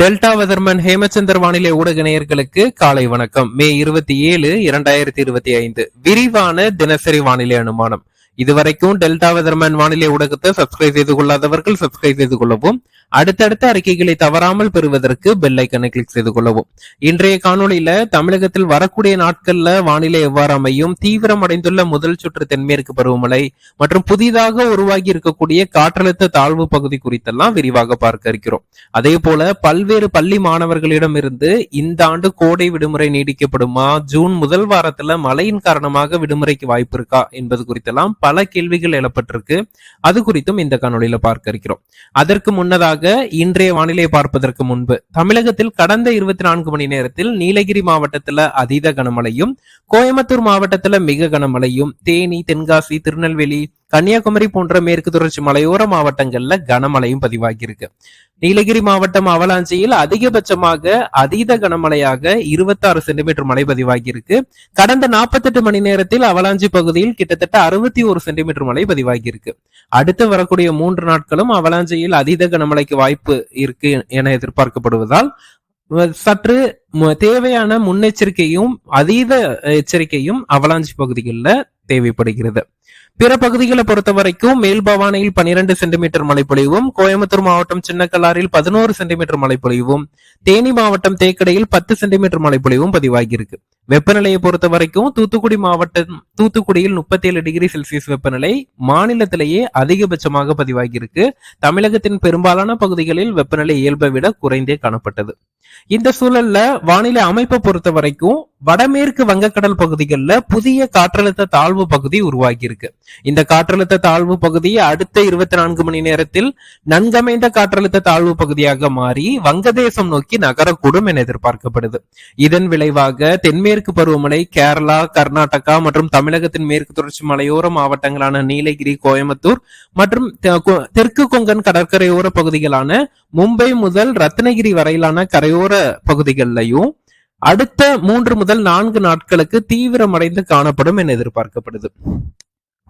Delta weatherman Hemachandar வானிலை ஊடக நேயர்களுக்கு காலை வணக்கம். மே இருபத்தி ஏழு இரண்டாயிரத்தி இருபத்தி ஐந்து. விரிவான தினசரி வானிலை அனுமானம். இதுவரைக்கும் டெல்டா வெதர்மன் வானிலை ஊடகத்தை சப்ஸ்கிரைப் செய்து கொள்ளாதவர்கள் சப்ஸ்கிரைப் செய்து கொள்ளவும் அடுத்தடுத்த அறிக்கைகளை தவறாமல் பெறுவதற்கு பெல் ஐக்கனை கிளிக் செய்து கொள்ளவும். இன்றைய காணொளியில தமிழகத்தில் வரக்கூடிய நாட்கள்ல வானிலை எவ்வாறு அமையும் தீவிரமடைந்துள்ள முதல் சுற்று தென்மேற்கு பருவமழை மற்றும் புதிதாக உருவாகி இருக்கக்கூடிய காற்றழுத்த தாழ்வு பகுதி குறித்தெல்லாம் விரிவாக பார்க்க இருக்கிறோம். அதே போல பல்வேறு பள்ளி மாணவர்களிடம் இருந்து இந்த ஆண்டு கோடை விடுமுறை நீடிக்கப்படுமா ஜூன் முதல் வாரத்துல மழையின் காரணமாக விடுமுறைக்கு வாய்ப்பு இருக்கா என்பது குறித்தெல்லாம் பல கேள்விகள் எழப்பட்டிருக்கு அது குறித்தும் இந்த காணொலியில பார்க்க இருக்கிறோம். அதற்கு முன்னதாக இன்றைய வானிலை பார்ப்பதற்கு முன்பு. தமிழகத்தில் கடந்த இருபத்தி நான்கு மணி நேரத்தில் நீலகிரி மாவட்டத்துல அதீத கனமழையும் கோயம்புத்தூர் மாவட்டத்துல மிக கனமழையும் தேனி தென்காசி திருநெல்வேலி கன்னியாகுமரி போன்ற மேற்கு தொடர்ச்சி மலையோர மாவட்டங்கள்ல கனமழையும் பதிவாகியிருக்கு. நீலகிரி மாவட்டம் அவலாஞ்சியில் அதிகபட்சமாக அதீத கனமழையாக இருபத்தாறு சென்டிமீட்டர் மழை பதிவாகியிருக்கு. கடந்த நாற்பத்தெட்டு மணி நேரத்தில் அவலாஞ்சி பகுதியில் கிட்டத்தட்ட அறுபத்தி ஒரு சென்டிமீட்டர் மழை பதிவாகியிருக்கு. அடுத்து வரக்கூடிய மூன்று நாட்களும் அவலாஞ்சியில் அதீத கனமழைக்கு வாய்ப்பு இருக்கு என எதிர்பார்க்கப்படுவதால் சற்று தேவையான முன்னெச்சரிக்கையும் அதீத எச்சரிக்கையும் அவலாஞ்சி பகுதிகளில் தேவைப்படுகிறது. பிற பகுதிகளை பொறுத்த வரைக்கும் மேல்பவானியில் பனிரெண்டு சென்டிமீட்டர் மழைப்பொழிவும் கோயம்புத்தூர் மாவட்டம் சின்னக்கல்லாரில் பதினோரு சென்டிமீட்டர் மழைப்பொழிவும் தேனி மாவட்டம் தேக்கடையில் பத்து சென்டிமீட்டர் மழைப்பொழிவும் பதிவாகியிருக்கு. வெப்பநிலையை பொறுத்த வரைக்கும் தூத்துக்குடி மாவட்டம் தூத்துக்குடியில் முப்பத்தி ஏழு டிகிரி செல்சியஸ் வெப்பநிலை மாநிலத்திலேயே அதிகபட்சமாக பதிவாகியிருக்கு. தமிழகத்தின் பெரும்பாலான பகுதிகளில் வெப்பநிலை இயல்பை விட குறைந்தே காணப்பட்டது. இந்த சூழல்ல வானிலை அமைப்பை பொறுத்த வரைக்கும் வடமேற்கு வங்கக்கடல் பகுதிகளில் புதிய காற்றழுத்த தாழ்வு பகுதி உருவாகியிருக்கு. இந்த காற்றழுத்த தாழ்வு பகுதி அடுத்த இருபத்தி நான்கு மணி நேரத்தில் நன்கமைந்த காற்றழுத்த தாழ்வு பகுதியாக மாறி வங்கதேசம் நோக்கி நகரக்கூடும் என எதிர்பார்க்கப்படுது. இதன் விளைவாக தென்மேற்கு பருவமழை கேரளா கர்நாடகா மற்றும் தமிழகத்தின் மேற்கு தொடர்ச்சி மலையோர மாவட்டங்களான நீலகிரி கோயம்புத்தூர் மற்றும் தெ- தெற்கு கொங்கன் கடற்கரையோர பகுதிகளான மும்பை முதல் ரத்னகிரி வரையிலான கரையோர பகுதிகளிலையும் அடுத்த மூன்று முதல் நான்கு நாட்களுக்கு தீவிரமடைந்து காணப்படும் என எதிர்பார்க்கப்படுது.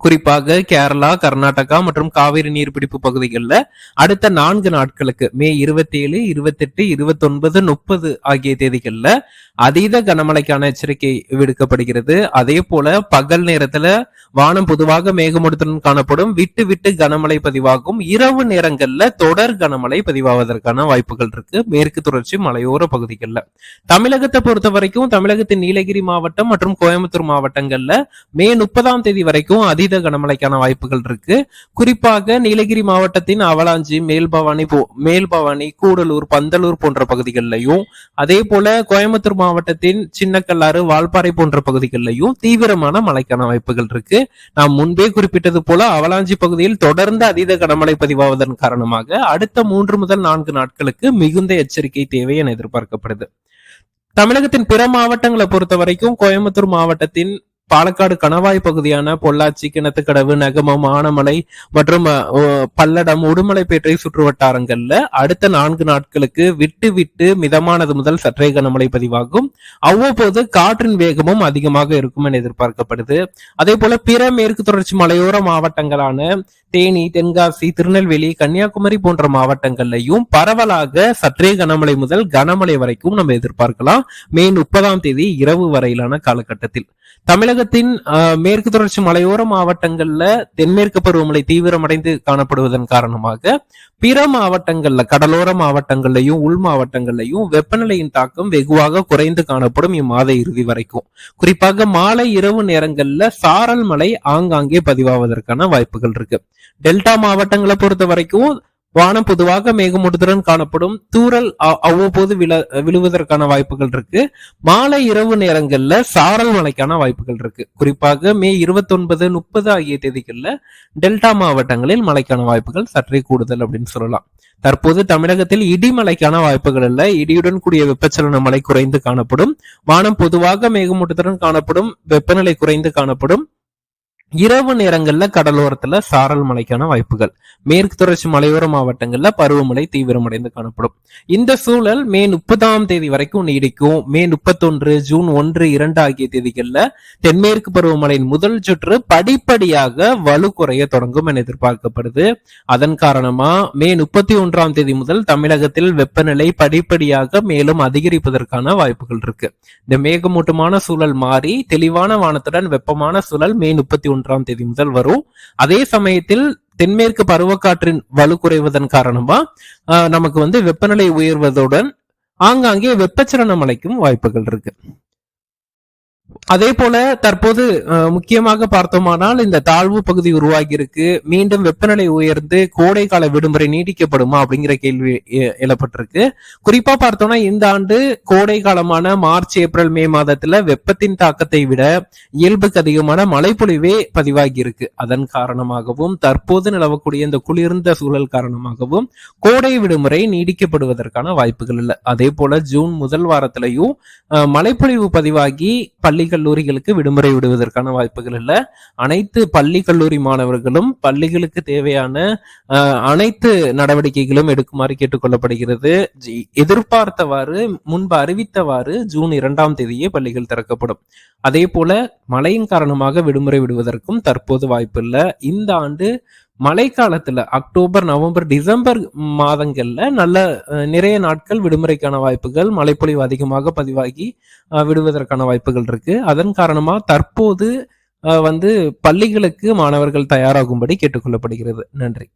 குறிப்பாக கேரளா கர்நாடகா மற்றும் காவிரி நீர்பிடிப்பு பகுதிகளில் அடுத்த நான்கு நாட்களுக்கு மே இருபத்தி ஏழு இருபத்தெட்டு இருபத்தொன்பது முப்பது ஆகிய தேதிகளில் அதீத கனமழைக்கான எச்சரிக்கை விடுக்கப்படுகிறது. அதே போல பகல் நேரத்துல வானம் பொதுவாக மேகமூட்டத்துடன் காணப்படும் விட்டு விட்டு கனமழை பதிவாகும். இரவு நேரங்கள்ல தொடர் கனமழை பதிவாவதற்கான வாய்ப்புகள் இருக்கு. மேற்கு தொடர்ச்சி மலையோர பகுதிகளில். தமிழகத்தை பொறுத்த வரைக்கும் தமிழகத்தின் நீலகிரி மாவட்டம் மற்றும் கோயம்புத்தூர் மாவட்டங்கள்ல மே முப்பதாம் தேதி வரைக்கும் அதீத கனமழைக்கான வாய்ப்புகள் இருக்கு. குறிப்பாக நீலகிரி மாவட்டத்தின் அவலாஞ்சி மேல்பவானி போ- மேல்பவானி கூடலூர் பந்தலூர் போன்ற பகுதிகளிலையும் அதே போல கோயம்புத்தூர் மாவட்டத்தின் சின்னக்கல்லாறு வால்பாறை போன்ற பகுதிகளிலையும் தீவிரமான மழைக்கான வாய்ப்புகள் இருக்கு. நாம் முன்பே குறிப்பிட்டது போல அவலாஞ்சி பகுதியில் தொடர்ந்து அதீத கனமழை பதிவாவதன் காரணமாக அடுத்த மூன்று முதல் நான்கு நாட்களுக்கு மிகுந்த எச்சரிக்கை தேவை என எதிர்பார்க்கப்படுது. தமிழகத்தின் பிற மாவட்டங்களை பொறுத்த வரைக்கும் கோயம்புத்தூர் மாவட்டத்தின் பாலக்காடு கணவாய் பகுதியான பொள்ளாச்சி கிணத்துக்கடவு நகமம் ஆனமலை மற்றும் பல்லடம் உடுமலைப்பேட்டை சுற்று வட்டாரங்கள்ல அடுத்த நான்கு நாட்களுக்கு விட்டு விட்டு மிதமானது முதல் சற்றே கனமழை பதிவாகும். அவ்வப்போது காற்றின் வேகமும் அதிகமாக இருக்கும் என எதிர்பார்க்கப்படுது. அதே போல பிற மேற்கு தொடர்ச்சி மலையோர மாவட்டங்களான தேனி தென்காசி திருநெல்வேலி கன்னியாகுமரி போன்ற மாவட்டங்கள்லையும் பரவலாக சற்றே கனமழை முதல் கனமழை வரைக்கும் நம்ம எதிர்பார்க்கலாம். மே முப்பதாம் தேதி இரவு வரையிலான காலகட்டத்தில். தமிழகத்தின் மேற்கு தொடர்ச்சி மலையோர மாவட்டங்கள்ல தென்மேற்கு பருவமழை தீவிரமடைந்து காணப்படுவதன் காரணமாக பிற மாவட்டங்கள்ல கடலோர மாவட்டங்கள்லயும் உள் மாவட்டங்கள்லயும் வெப்பநிலையின் தாக்கம் வெகுவாக குறைந்து காணப்படும் இம்மாத இறுதி வரைக்கும். குறிப்பாக மாலை இரவு நேரங்கள்ல சாரல் மழை ஆங்காங்கே பதிவாவதற்கான வாய்ப்புகள் இருக்கு. டெல்டா மாவட்டங்களை பொறுத்த வரைக்கும் வானம் பொதுவாக மேகமூட்டத்துடன் காணப்படும். தூரல் அவ்வப்போது விழ விழுவதற்கான வாய்ப்புகள் இருக்கு. மாலை இரவு நேரங்கள்ல சாரல் மழைக்கான வாய்ப்புகள் இருக்கு. குறிப்பாக மே இருபத்தொன்பது முப்பது ஆகிய தேதிகள்ல டெல்டா மாவட்டங்களில் மழைக்கான வாய்ப்புகள் சற்றே கூடுதல் அப்படின்னு சொல்லலாம். தற்போது தமிழகத்தில் இடி மழைக்கான வாய்ப்புகள் இல்ல. இடியுடன் கூடிய வெப்பச்சலன மழை குறைந்து காணப்படும். வானம் பொதுவாக மேகமூட்டத்துடன் காணப்படும். வெப்பநிலை குறைந்து காணப்படும். இரவு நேரங்கள்ல கடலோரத்துல சாரல் மழைக்கான வாய்ப்புகள். மேற்கு தொடர்ச்சி மலையோர மாவட்டங்கள்ல பருவமழை தீவிரமடைந்து காணப்படும். இந்த சூழல் மே முப்பதாம் தேதி வரைக்கும் நீடிக்கும் மே முப்பத்தொன்று ஜூன் ஒன்று இரண்டு ஆகிய தேதிகள்ல தென்மேற்கு பருவமழையின் முதல் சுற்று படிப்படியாக வலு குறைய தொடங்கும் என எதிர்பார்க்கப்படுது. அதன் காரணமா மே முப்பத்தி ஒன்றாம் தேதி முதல் தமிழகத்தில் வெப்பநிலை படிப்படியாக மேலும் அதிகரிப்பதற்கான வாய்ப்புகள் இருக்கு. இந்த மேகமூட்டமான சூழல் மாறி தெளிவான வானத்துடன் வெப்பமான சூழல் மே முப்பத்தி ஒன்று ஒன்றாம் தேதி முதல் வரும். அதே சமயத்தில் தென்மேற்கு பருவக்காற்றின் வலு குறைவதன் காரணமா ஆஹ், நமக்கு வந்து வெப்பநிலை உயர்வதுடன் ஆங்காங்கே வெப்பச்சலன மழைக்கும் வாய்ப்புகள் இருக்கு. அதே போல தற்போது முக்கியமாக பார்த்தோமானால் இந்த தாழ்வு பகுதி உருவாகி இருக்கு மீண்டும் வெப்பநிலை உயர்ந்து கோடை கால விடுமுறை நீடிக்கப்படுமா அப்படிங்கிற கேள்வி எழப்பட்டிருக்கு. குறிப்பா பார்த்தோம்னா இந்த ஆண்டு கோடை காலமான மார்ச் ஏப்ரல் மே மாதத்துல வெப்பத்தின் தாக்கத்தை விட இயல்புக்கு அதிகமான மழைப்பொழிவே பதிவாகி இருக்கு அதன் காரணமாகவும் தற்போது நிலவக்கூடிய இந்த குளிர்ந்த சூழல் காரணமாகவும் கோடை விடுமுறை நீடிக்கப்படுவதற்கான வாய்ப்புகள் இல்லை. அதே போல ஜூன் முதல் வாரத்திலையும் மழைப்பொழிவு பதிவாகி பள்ளி கல்லூரிகளுக்கு விடுமுறை விடுவதற்கான வாய்ப்புகள் இல்லை. அனைத்து பள்ளி கல்லூரி மாணவர்களும் பள்ளிகளுக்கு தேவையான அஹ், அனைத்து நடவடிக்கைகளும் எடுக்குமாறு கேட்டுக்கொள்ளப்படுகிறது. ஜி- எதிர்பார்த்தவாறு முன்பு அறிவித்தவாறு ஜூன் இரண்டாம் தேதியே பள்ளிகள் திறக்கப்படும். அதே போல மழையின் காரணமாக விடுமுறை விடுவதற்கும் தற்போது வாய்ப்பு இல்லை. இந்த ஆண்டு மழைக்காலத்துல அக்டோபர் நவம்பர் டிசம்பர் மாதங்கள்ல நல்ல நிறைய நாட்கள் விடுமுறைக்கான வாய்ப்புகள் மழைப்பொழிவு அதிகமாக பதிவாகி அஹ், விடுவதற்கான வாய்ப்புகள் இருக்கு. அதன் காரணமா தற்போது வந்து பள்ளிகளுக்கு மாணவர்கள் தயாராகும்படி கேட்டுக்கொள்ளப்படுகிறது. நன்றி.